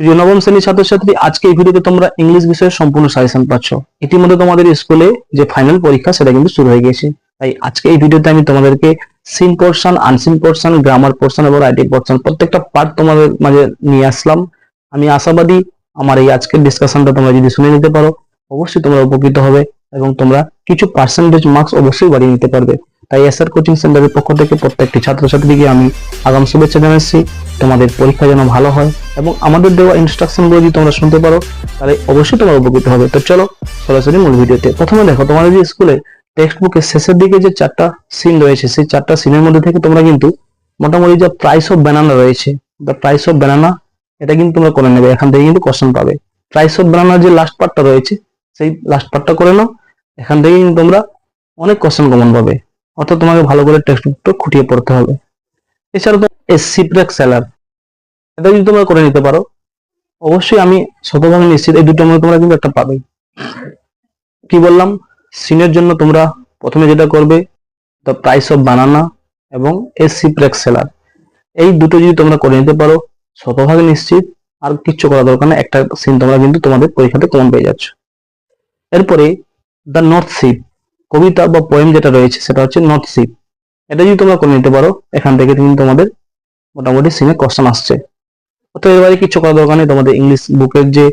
প্রিয় নবম শ্রেণির ছাত্রছাত্রী, আজকে এই ভিডিওতে তোমরা ইংলিশ বিষয়ের সম্পূর্ণ সাজেশন পাচ্ছ। ইতিমধ্যে তোমাদের স্কুলে যে ফাইনাল পরীক্ষা, সেটা কিন্তু শুরু হয়ে গেছে তাই আজকে এই ভিডিওতে আমি তোমাদেরকে seen portion unseen portion grammar portion এবং রাইটিং পোর্শন প্রত্যেকটা পার্ট তোমাদের মাঝে নিয়ে আসলাম। আমি আশাবাদী আমার এই আজকের ডিসকাশনটা তোমরা যদি শুনে নিতে পারো, অবশ্যই তোমরা উপকৃত হবে এবং তোমরা কিছু পার্সেন্টেজ মার্কস অবশ্যই বাড়িয়ে নিতে পারবে। তাই এসআর কোচিং সেন্টারের পক্ষ থেকে প্রত্যেকটি ছাত্রছাত্রীকে আমি আগাম শুভেচ্ছা জানাচ্ছি। তোমাদের পরীক্ষা যেন ভালো হয় এবং আমাদের দেওয়া ইনস্ট্রাকশনগুলো যদি তোমরা শুনতে পারো, তাহলে অবশ্যই তোমরা উপকৃত হবে। তো চলো, সরাসরি মূল ভিডিওতে। প্রথমে দেখো, তোমাদের যে স্কুলে টেক্সট বুকের শেষের দিকে যে চারটা সিন রয়েছে, সেই চারটা সিনের মধ্যে থেকে তোমরা কিন্তু মোটামুটি যে প্রাইস অফ ব্যানানা রয়েছে দ্য প্রাইস অফ ব্যানানা এটা কিন্তু তোমরা করে নেবে। এখান থেকে কিন্তু কোশ্চেন পাবে। প্রাইস অফ ব্যানানার যে লাস্ট পার্টটা রয়েছে, সেই লাস্ট পার্টটা করে নাও। এখান থেকে কিন্তু তোমরা অনেক কোশ্চেন কমন পাবে। অর্থাৎ তোমাকে ভালো করে টেক্সট বুকটা খুঁটিয়ে পড়তে হবে। এছাড়া তো এসসি প্রেক সেলার এটা যদি তোমরা করে নিতে পারো, অবশ্যই আমি শতভাগ নিশ্চিত এই দুটোর মধ্যে তোমরা কিন্তু একটা পাবে। কি বললাম? সিনের জন্য তোমরা প্রথমে যেটা করবে দ্য প্রাইস অফ বানানা এবং এসসি প্রেক সেলার এই দুটো যদি তোমরা করে নিতে পারো, শতভাগ নিশ্চিত। আর কিচ্ছু করা দরকার না একটা সিন তোমরা কিন্তু তোমাদের পরীক্ষাতে কমন পেয়ে যাচ্ছ। এরপরে দ্য নর্থ শিপ কবিতা বা পোয়েম যেটা রয়েছে, সেটা হচ্ছে নর্থ শিপ এটা যদি তোমরা করে নিতে পারো, এখান থেকে কিন্তু তোমাদের মোটামুটি সিনে কোশ্চেন আসছে। অর্থাৎ এবারে কিছু করা দরকার নেই, তোমাদের ইংলিশ বুকের যে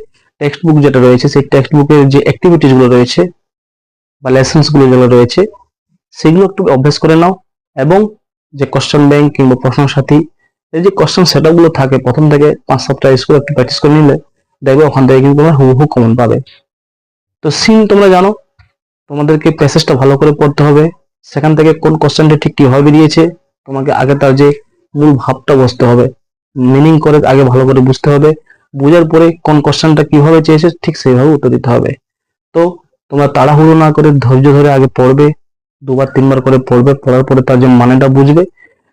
টেক্সট বুক যেটা রয়েছে, সেই টেক্সট বুকের যে অ্যাক্টিভিটিসগুলো রয়েছে বা লেসন্সগুলো যেগুলো রয়েছে, সেগুলো একটু অভ্যাস করে নাও এবং যে কোশ্চেন ব্যাংক কিংবা প্রশ্ন সাথী, এই যে কোশ্চেন সেটআপগুলো থাকে, প্রথম থেকে পাঁচ সাতটা স্কুল একটু প্র্যাকটিস করে নিলে, দেখবে ওখান থেকে কিন্তু তোমরা হুবহু কমন পাবে। তো সিন তোমরা জানো তোমাদেরকে প্যাসেজটা ভালো করে পড়তে হবে। সেখান থেকে কোন কোশ্চেনটা ঠিক কীভাবে বেরিয়েছে, তোমাকে আগে তার যে মূল ভাবটা বসতে হবে। মিনিং করে আগে ভালো করে বুঝতে হবে। বুঝার পরে কোন কোশ্চেনটা কীভাবে চেয়েছে, ঠিক সেইভাবে উত্তর দিতে হবে। তো তোমরা তাড়াহুড়ো না করে ধৈর্য ধরে আগে পড়বে, দুবার তিনবার করে পড়বে, পড়ার পরে তার যে মানেটা বুঝবে।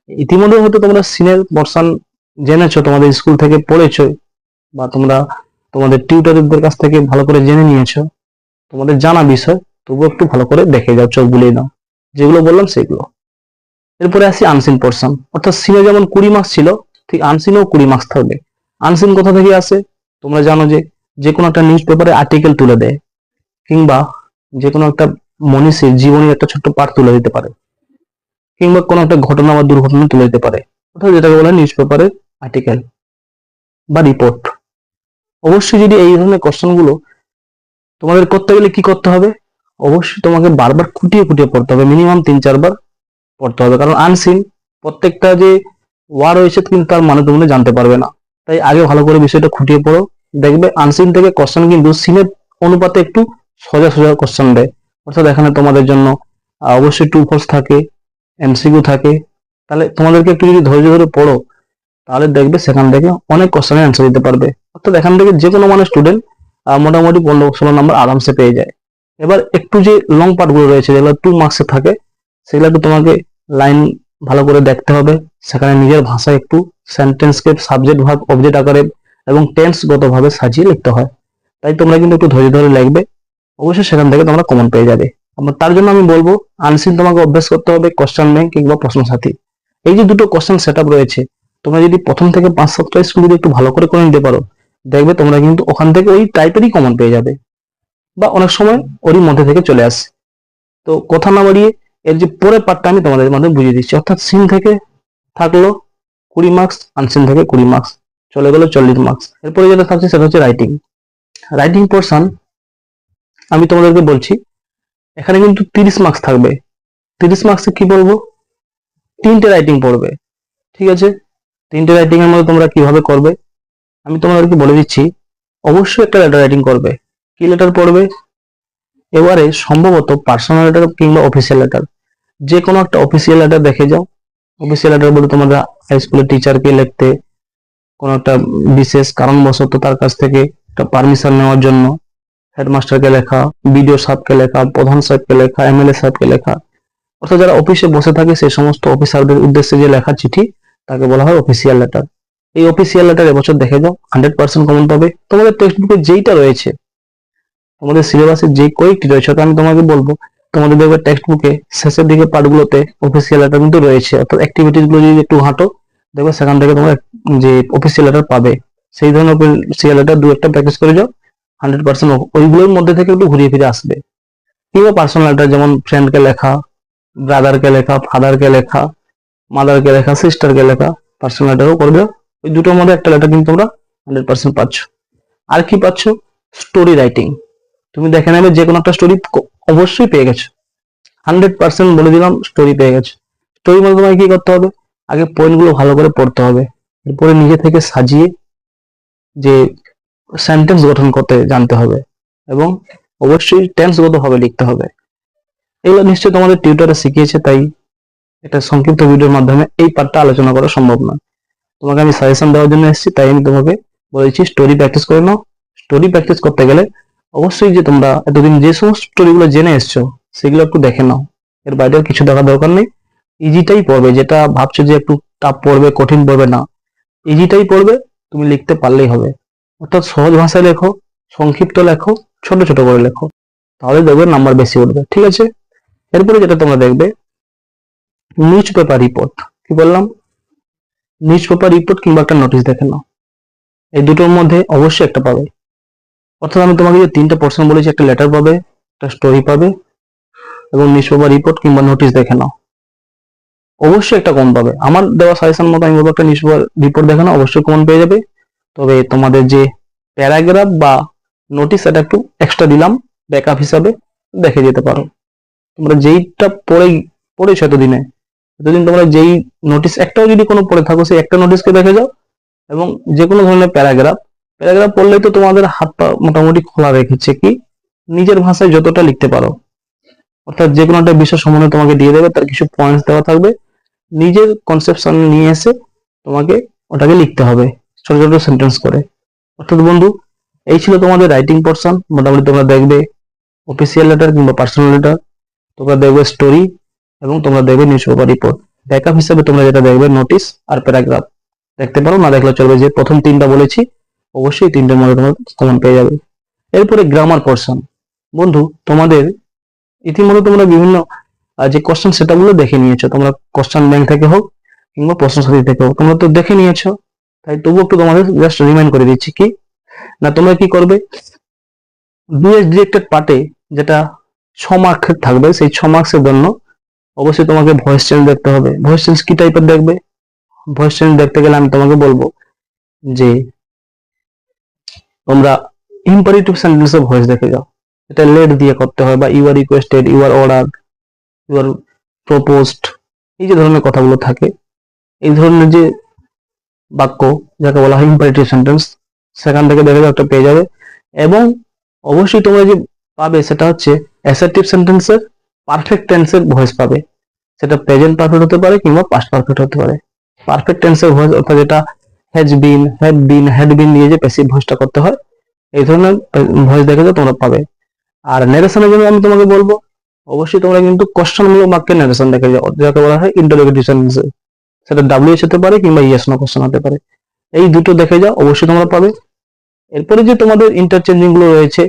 ইতিমধ্যে হয়তো তোমরা সিনের পোর্শন জেনেছো, তোমাদের স্কুল থেকে পড়েছো, বা তোমরা তোমাদের টিউটারদের কাছ থেকে ভালো করে জেনে নিয়েছো। তোমাদের জানা বিষয় তবুও একটু ভালো করে দেখে যাও, চোখ বুলিয়ে নাও যেগুলো বললাম সেগুলো। এরপরে আসি আনসিন পোর্শন অর্থাৎ সিনে যেমন কুড়ি মার্কস ছিল, ঠিক আনসিনেও কুড়ি মার্কস থাকবে। আনসিন কোথা থেকে আসে? তোমরা জানো যে যে কোনো একটা নিউজ পেপারে আর্টিকেল তুলে দেয়, কিংবা যে কোনো একটা মনীষীর জীবনের একটা ছোট্ট পার্ট তুলে দিতে পারে, কিংবা কোনো একটা ঘটনা বা দুর্ঘটনা তুলে দিতে পারে। অর্থাৎ যেটাকে বলে নিউজ পেপারের আর্টিকেল বা রিপোর্ট অবশ্যই যদি এই ধরনের কোশ্চেনগুলো তোমাদের করতে গেলে কি করতে হবে? অবশ্যই তোমাকে বারবার খুঁটিয়ে খুঁটিয়ে পড়তে হবে। মিনিমাম তিন, চারবার পড়তে হবে। কারণ আনসিন প্রত্যেকটা যে ওয়ার রয়েছে কিন্তু তার মানে তোমরা জানতে পারবে না। তাই আগে ভালো করে বিষয়টা খুঁটিয়ে পড়ো। দেখবে আনসিন থেকে কোশ্চেন কিন্তু সিনের অনুপাতে একটু সোজা সোজা কোশ্চেন দেয়। অর্থাৎ এখানে তোমাদের জন্য অবশ্যই টু ফলস থাকে এমসিকিউ থাকে। তাহলে তোমাদেরকে একটু যদি ধৈর্য ধরে পড়ো, তাহলে দেখবে সেখান থেকে অনেক কোশ্চেনের অ্যান্সার দিতে পারবে। অর্থাৎ এখান থেকে যে কোনো মানে স্টুডেন্ট মোটামুটি পনেরো, ষোলো নম্বর আরামসে পেয়ে যায়। এবার একটু যে লং পার্টগুলো রয়েছে, যেগুলো টু মার্কসে থাকে, সেগুলো একটু তোমাকে লাইন ভালো করে দেখতে হবে। সেখানে নিজের ভাষায় একটু সেন্টেন্সকে সাবজেক্ট ভাগ অবজেক্ট আকারে এবং টেন্স গত ভাবে সাজিয়ে লিখতে হয়। তাই তোমরা কিন্তু একটু ধৈর্য ধরে লিখবে। অবশ্যই সেখান থেকে তোমরা কমন পেয়ে যাবে। তার জন্য আমি বলব আনসিন তোমাকে অভ্যাস করতে হবে কোশ্চেন ব্যাংক কিংবা প্রশ্ন সাথী। এই যে দুটো কোশ্চেন সেট রয়েছে, তোমরা যদি প্রথম থেকে পাঁচ সাতটা স্কুল যদি একটু ভালো করে করে নিতে পারো, দেখবে তোমরা কিন্তু ওখান থেকে ওই টাইপেরই কমন পেয়ে যাবে। বা অনেক সময় ওরই মধ্যে থেকে চলে আসে। তো কথা না বাড়িয়ে এর যে পরের পার্টটা আমি তোমাদের মধ্যে বুঝিয়ে দিচ্ছি। অর্থাৎ সিন থেকে থাকল কুড়ি মার্কস আনসিন থেকে কুড়ি মার্কস চলে গেলো চল্লিশ মার্কস এরপরে যেটা থাকছে সেটা হচ্ছে রাইটিং রাইটিং পোর্শন আমি তোমাদেরকে বলছি, এখানে কিন্তু তিরিশ মার্কস থাকবে। তিরিশ মার্কসে কি বলব? তিনটে রাইটিং পড়বে। ঠিক আছে? তিনটে রাইটিং এর মধ্যে তোমরা কীভাবে করবে? আমি তোমাদেরকে বলে দিচ্ছি, অবশ্যই একটা লেটার রাইটিং করবে। কি লেটার পড়বে? এবারে সম্ভবত পার্সোনাল লেটার কিংবা অফিসিয়াল লেটার যে কোনো একটা অফিসিয়াল লেটার দেখে যাও। অফিসিয়াল লেটার বলতে তোমাদের হাই স্কুলের টিচারকে লিখতে, কোনো একটা বিশেষ কারণবশত তার কাছ থেকে একটা পারমিশন নেওয়ার জন্য হেডমাস্টারকে লেখা বিডিও সাহেবকে লেখা, প্রধান সাহেবকে লেখা এমএলএ সাহেবকে লেখা। অর্থাৎ যারা অফিসে বসে থাকে, সেই সমস্ত অফিসারদের উদ্দেশ্যে যে লেখা চিঠি, তাকে বলা হয় অফিসিয়াল লেটার এই অফিসিয়াল লেটার এবছর দেখে যাও হান্ড্রেড পার্সেন্ট কমন পাবে। তোমাদের টেক্সট বুকে যেইটা রয়েছে তোমাদের সিলেবাসে যে কয়েকটি রয়েছে আমি তোমাকে বলব, তোমাদের দেখবে টেক্সট বুকে শেষের দিকে পার্টগুলোতে অফিসিয়াল লেটার কিন্তু রয়েছে। অর্থাৎ অ্যাক্টিভিটিসগুলো যদি একটু হাঁটো দেখবে সেখান থেকে তোমরা যে অফিসিয়াল লেটার পাবে, সেই ধরনের অফিসিয়াল লেটার দু একটা প্র্যাকটিস করে যাও হান্ড্রেড পার্সেন্ট ওইগুলোর মধ্যে থেকে একটু ঘুরিয়ে ফিরে আসবে। কিংবা পার্সোনালটা যেমন ফ্রেন্ডকে লেখা ব্রাদারকে লেখা ফাদারকে লেখা মাদারকে লেখা সিস্টারকে লেখা পার্সোনালটাও করবে ওই দুটোর মধ্যে একটা লেটার কিন্তু তোমরা হান্ড্রেড পার্সেন্ট পাচ্ছ। আর কি পাচ্ছ? স্টোরি রাইটিং তুমি দেখে নেবে যে কোনো একটা স্টোরি অবশ্যই পেয়ে গেছো। হান্ড্রেড পার্সেন্ট বলে দিলাম স্টোরি পেয়ে গেছো। স্টোরি মধ্যে তোমাকে কি করতে হবে? আগে পয়েন্টগুলো ভালো করে পড়তে হবে। এরপরে নিজে থেকে সাজিয়ে যে সেন্টেন্স গঠন করতে জানতে হবে এবং অবশ্যই টেন্সগত ভাবে লিখতে হবে। এগুলো নিশ্চয়ই তোমাদের টিউটারে শিখিয়েছে, তাই এটা সংক্ষিপ্ত ভিডিওর মাধ্যমে এই পার্টটা আলোচনা করা সম্ভব না তোমাকে আমি সাজেশন দেওয়ার জন্য এসেছি, তাই আমি তোমাকে বলেছি স্টোরি প্র্যাকটিস করে নাও। স্টোরি প্র্যাকটিস করতে গেলে অবশ্যই যে তোমরা এতদিন যে সমস্ত স্টোরিগুলো জেনে এসছো, সেগুলো একটু দেখে নাও। এর বাইরে কিছু দেখার দরকার নেই। ইজিটাই পড়বে, যেটা ভাবছ যে একটু টাফ পড়বে, কঠিন পড়বে না। ইজিটাই পড়বে, তুমি লিখতে পারলেই হবে। অর্থাৎ সহজ ভাষায় লেখো, সংক্ষিপ্ত লেখো, ছোট ছোট করে লেখো। তাহলে দেখবে নাম্বার বেশি উঠবে, ঠিক আছে? এরপরে যেটা তোমরা দেখবে নিউজ পেপার রিপোর্ট কি বললাম? নিউজ পেপার রিপোর্ট কিংবা একটা নোটিশ দেখে নাও। এই দুটোর মধ্যে অবশ্যই একটা পাবে। অর্থাৎ আমি তোমাকে যে তিনটা পোর্শন বলেছি, একটা লেটার পাবে, একটা স্টোরি পাবে, এবং নিউজ রিপোর্ট কিংবা নোটিশ দেখে নাও। অবশ্যই একটা কম পাবে। আমার দেওয়া সাজেশন মতো আমি বলব, একটা নিউজ রিপোর্ট দেখে নাও, অবশ্যই কমন পেয়ে যাবে। তবে তোমাদের যে প্যারাগ্রাফ বা নোটিশ এটা একটু এক্সট্রা দিলাম ব্যাকআপ হিসাবে দেখে যেতে পারো। তোমরা যেইটা পড়ে, পড়েছো এতদিনে, এতদিন তোমরা যেই নোটিশ একটাও যদি কোনো পড়ে থাকো, সেই একটা নোটিশকে দেখে যাও, এবং যে কোনো ধরনের প্যারাগ্রাফ প্যারাগ্রাফ পড়লেই তো তোমাদের হাত পা মোটামুটি খোলা রেখেছে কি? নিজের ভাষায় যতটা লিখতে পারো। অর্থাৎ যে কোনো একটা বিষয় সম্বন্ধে তোমাকে দিয়ে দেবে, তার কিছু পয়েন্টস দেওয়া থাকবে। নিজের কনসেপশন নিয়ে এসে তোমাকে ওটাকে লিখতে হবে, ছোট ছোট সেন্টেন্স করে। অর্থাৎ বন্ধু, এই ছিল তোমাদের রাইটিং পোর্শন মোটামুটি তোমরা দেখবে অফিসিয়াল লেটার কিংবা পার্সোনাল লেটার তোমরা দেখবে স্টোরি এবং তোমরা দেখবে নিউজ পেপার রিপোর্ট ব্যাকআপ হিসাবে তোমরা যেটা দেখবে নোটিশ আর প্যারাগ্রাফ দেখতে পারো, না দেখলে চলবে যে প্রথম তিনটা বলেছি। অবশ্যই তিনটের মধ্যে তোমরা কমন পেয়ে যাবে। এরপরে গ্রামার পোর্শন বন্ধু, তোমাদের ইতিমধ্যে তোমরা বিভিন্ন যে কোশ্চেন সেটাগুলো দেখে নিয়েছো, তোমরা কোশ্চেন ব্যাংক থেকে হোক কিংবা প্রশ্ন সাথী থেকে হোক, তোমরা তো দেখে নিয়েছো। তাই তবু একটু তোমাদের জাস্ট রিমাইন্ড করে দিচ্ছি কি? না, তোমরা কি করবে? বিএস ডিরেক্টেড পার্টে যেটা ছ মার্কের থাকবে, সেই ছ মার্কসের জন্য অবশ্যই তোমাকে ভয়েস চেঞ্জ দেখতে হবে। ভয়েস চেঞ্জ কি টাইপের দেখবে? ভয়েস চেঞ্জ দেখতে গেলে আমি তোমাকে বলব যে তোমরা ইম্পারেটিভ সেন্টেন্সে ভয়েস দেখে যাও। এটা লেট দিয়ে করতে হয় বা you are requested you are order you are proposed এই যে ধরনের কথাগুলো থাকে, এই ধরনের যে বাক্য যাকে বলা হয় ইম্পারেটিভ সেন্টেন্স সেখান থেকে দেখে যাও একটা পেয়ে যাবে। এবং অবশ্যই তোমরা যে পাবে সেটা হচ্ছে অ্যাসার্টিভ সেন্টেন্সের পারফেক্ট টেন্সের ভয়েস পাবে। সেটা প্রেজেন্ট পারফেক্ট হতে পারে কিংবা পাস্ট পারফেক্ট হতে পারে। পারফেক্ট টেন্সের ভয়েস অর্থাৎ যেটা has been had been had been নিয়ে যে প্যাসিভ ভয়েসটা করতে হয়, এই ধরনের ভয়েস দেখে যাও তোমরা পাবে। আর নারেশনের জন্য আমি তোমাকে বলব, অবশ্যই তোমরা কিন্তু কোশ্চেনমূলক বাক্যের নারেশন দেখে যাও, যাকে বলা হয় ইন্টারোগেটিভ সেন্টেন্স সেটা ডাব্লিউএস হতে পারে কিংবা ইয়েস নো কোশ্চেন হতে পারে। এই দুটো দেখে যাও, অবশ্যই তোমরা পাবে। এরপরে যে তোমাদের ইন্টারচেঞ্জিংগুলো রয়েছে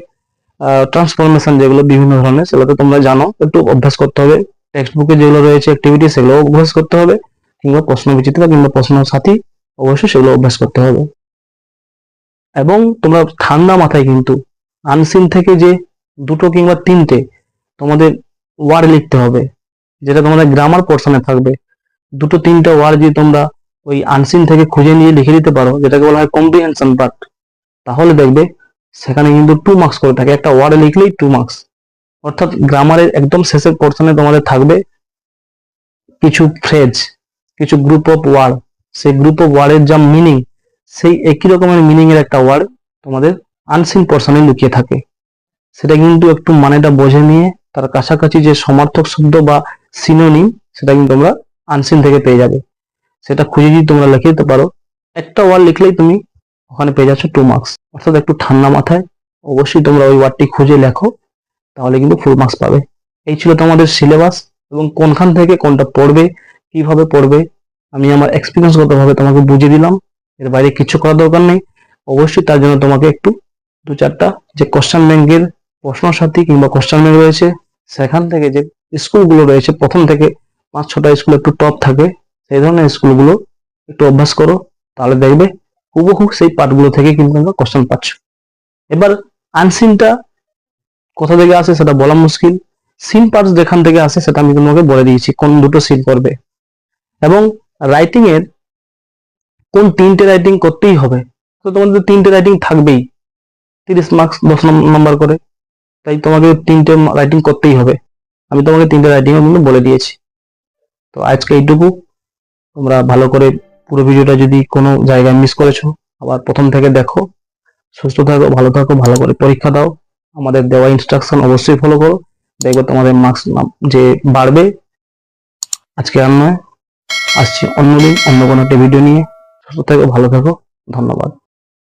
ট্রান্সফরমেশন যেগুলো বিভিন্ন ধরনের সেগুলো তো তোমরা জানো, একটু অভ্যাস করতে হবে। টেক্সট বুকে যেগুলো রয়েছে অ্যাক্টিভিটি সেগুলো অভ্যাস করতে হবে। কিংবা প্রশ্ন বিচিত্রা কিংবা প্রশ্ন সাথী অবশ্যই সেগুলো অভ্যাস করতে হবে। এবং তোমরা ঠান্ডা মাথায় কিন্তু আনসিন থেকে যে দুটো কিংবা তিনটে তোমাদের ওয়ার্ড লিখতে হবে, যেটা তোমাদের গ্রামার পোর্শনে থাকবে। দুটো তিনটা ওয়ার্ড যদি তোমরা ওই আনসিন থেকে খুঁজে নিয়ে লিখে দিতে পারো, যেটাকে বলা হয় কম্প্রিহেনশন পার্ট তাহলে দেখবে সেখানে কিন্তু টু মার্কস করে থাকে। একটা ওয়ার্ড লিখলেই টু মার্কস অর্থাৎ গ্রামারের একদম শেষের পোর্শনে তোমাদের থাকবে কিছু ফ্রেজ কিছু গ্রুপ অফ ওয়ার্ড সেই গ্রুপ অফ ওয়ার্ডের যা মিনিং সেই একই রকমের মিনিং এর একটা ওয়ার্ড তোমাদের আনসিন পোর্শনে লুকিয়ে থাকে। সেটা কিন্তু একটু মানেটা বোঝে নিয়ে, তার কাছাকাছি যে সমার্থক শব্দ বা সিনোনিম সেটা কিন্তু তোমরা আনসিন থেকে পেয়ে যাবে। সেটা খুঁজে যদি তোমরা লিখে দিতে পারো, একটা ওয়ার্ড লিখলেই তুমি ওখানে পেয়ে যাচ্ছ টু মার্কস অর্থাৎ একটু ঠান্ডা মাথায় অবশ্যই তোমরা ওই ওয়ার্ডটি খুঁজে লেখো, তাহলে কিন্তু ফুল মার্কস পাবে। এই ছিল তোমাদের সিলেবাস এবং কোনখান থেকে কোনটা পড়বে, কীভাবে পড়বে আমি আমার এক্সপিরিয়েন্সগত ভাবে তোমাকে বুঝিয়ে দিলাম। এর বাইরে কিছু করার দরকার নেই। অবশ্যই তার জন্য তোমাকে একটু দু চারটা যে কোশ্চেন ব্যাংকের প্রশ্ন সাথী কিংবা কোশ্চেন ব্যাংক রয়েছে, সেখান থেকে যে স্কুলগুলো রয়েছে, প্রথম থেকে পাঁচ ছটা স্কুল একটু টপ থাকে, সেই ধরনের স্কুলগুলো একটু অভ্যাস করো। তাহলে দেখবে হুবহু সেই পার্টগুলো থেকে কিন্তু তোমরা কোশ্চেন পাচ্ছ। এবার আনসিনটা কোথা থেকে আসে সেটা বলা মুশকিল। সিন পার্টস যেখান থেকে আসে সেটা আমি তোমাকে বলে দিয়েছি, কোন দুটো সিন করবে। এবং রাইটিং এর কোন তিনটে রাইটিং করতেই হবে। তো তোমাদের তিনটে রাইটিং থাকবেই। তিরিশ মার্কস দশ নম্বর করে। তাই তোমাকে তিনটে রাইটিং করতেই হবে। আমি তোমাকে তিনটে রাইটিং বলে দিয়েছি। তো আজকে এইটুকু। তোমরা ভালো করে পুরো ভিডিওটা যদি কোনো জায়গায় মিস করেছ, আবার প্রথম থেকে দেখো, সুস্থ থাকো, ভালো থাকো, ভালো করে পরীক্ষা দাও। আমাদের দেওয়া ইনস্ট্রাকশন অবশ্যই ফলো করো। দেখবে তোমাদের মার্কস যে বাড়বে। আজকে আর নয়। আসছি অন্যদিন অন্য কোনো একটা ভিডিও নিয়ে। সুস্থ থাকো ভালো থাকো। ধন্যবাদ।